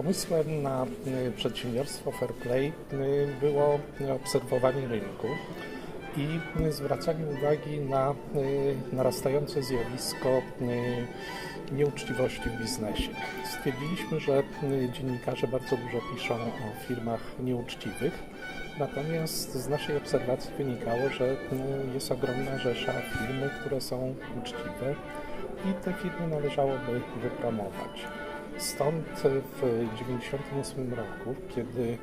Pomysłem na y, przedsiębiorstwo Fair Play y, było obserwowanie rynku i y, zwracanie uwagi na narastające zjawisko nieuczciwości w biznesie. Stwierdziliśmy, że dziennikarze bardzo dużo piszą o firmach nieuczciwych, natomiast z naszej obserwacji wynikało, że jest ogromna rzesza firm, które są uczciwe i te firmy należałoby wypromować. Stąd w 1998 roku, kiedy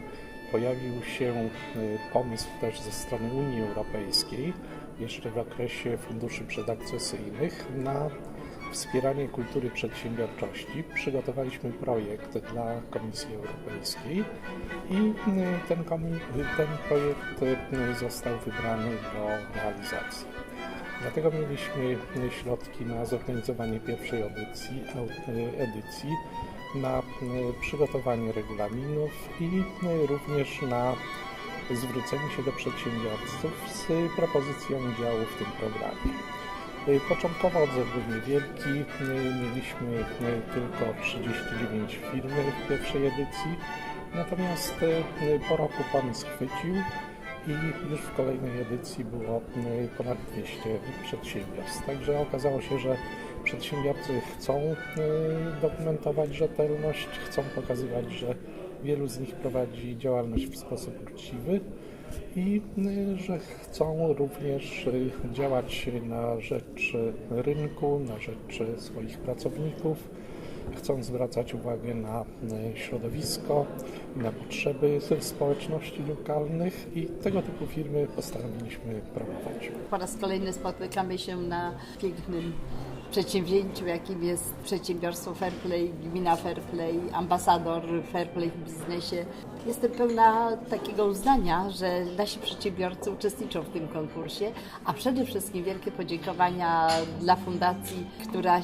pojawił się y, pomysł też ze strony Unii Europejskiej, jeszcze w okresie funduszy przedakcesyjnych, na wspieranie kultury przedsiębiorczości, przygotowaliśmy projekt dla Komisji Europejskiej i y, ten, ten projekt y, został wybrany do realizacji. Dlatego mieliśmy środki na zorganizowanie pierwszej edycji, au- edycji na y, przygotowanie regulaminów i y, również na zwrócenie się do przedsiębiorców z propozycją udziału w tym programie. Początkowo odzew był niewielki, mieliśmy tylko 39 firm w pierwszej edycji, natomiast po roku pomysł chwycił i już w kolejnej edycji było y, ponad 200 przedsiębiorstw. Także okazało się, że przedsiębiorcy chcą y, dokumentować rzetelność, chcą pokazywać, że wielu z nich prowadzi działalność w sposób uczciwy i y, że chcą również y, działać na rzecz rynku, na rzecz swoich pracowników. Chcą zwracać uwagę na y, środowisko, na potrzeby społeczności lokalnych i tego typu firmy postanowiliśmy promować. Po raz kolejny spotykamy się na pięknym przedsięwzięciu, jakim jest przedsiębiorstwo Fairplay, gmina Fairplay, ambasador Fairplay w biznesie. Jestem pełna takiego uznania, że nasi przedsiębiorcy uczestniczą w tym konkursie, a przede wszystkim wielkie podziękowania dla fundacji, która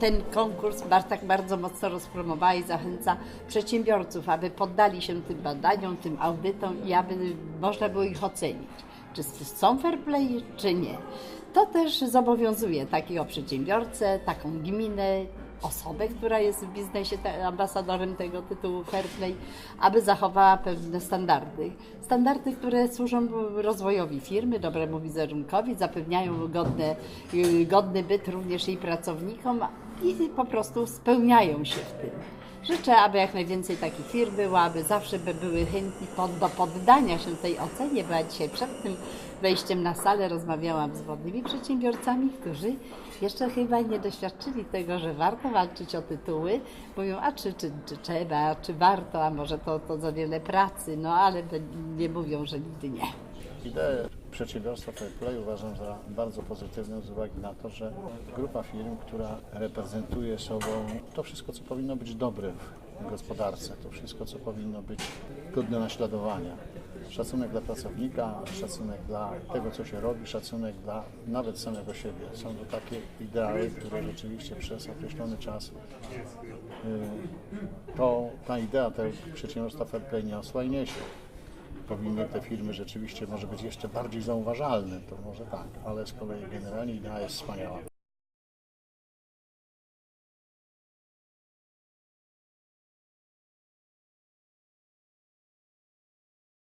ten konkurs tak bardzo mocno rozpromowała i zachęca przedsiębiorców, aby poddali się tym badaniom, tym audytom i aby można było ich ocenić, czy są fair play, czy nie. To też zobowiązuje takiego przedsiębiorcę, taką gminę, osobę, która jest w biznesie ambasadorem tego tytułu fair play, aby zachowała pewne standardy. Standardy, które służą rozwojowi firmy, dobremu wizerunkowi, zapewniają godne, y, godny byt również jej pracownikom i po prostu spełniają się w tym. Życzę, aby jak najwięcej takich firm było, aby zawsze by były chętni pod, do poddania się tej ocenie, bo ja dzisiaj przed tym wejściem na salę rozmawiałam z wodnymi przedsiębiorcami, którzy jeszcze chyba nie doświadczyli tego, że warto walczyć o tytuły. Mówią, a czy, czy, czy trzeba, czy warto, a może to, to za wiele pracy, no ale nie mówią, że nigdy nie. Przedsiębiorstwa Fairplay uważam za bardzo pozytywną z uwagi na to, że grupa firm, która reprezentuje sobą to wszystko, co powinno być dobre w gospodarce, to wszystko, co powinno być godne naśladowania. Szacunek dla pracownika, szacunek dla tego, co się robi, szacunek dla nawet samego siebie. Są to takie ideały, które rzeczywiście przez określony czas y, to ta idea tego przedsiębiorstwa Fairplay niosła i niesie powinny te firmy rzeczywiście może być jeszcze bardziej zauważalne, to może tak, ale z kolei generalnie idea jest wspaniała.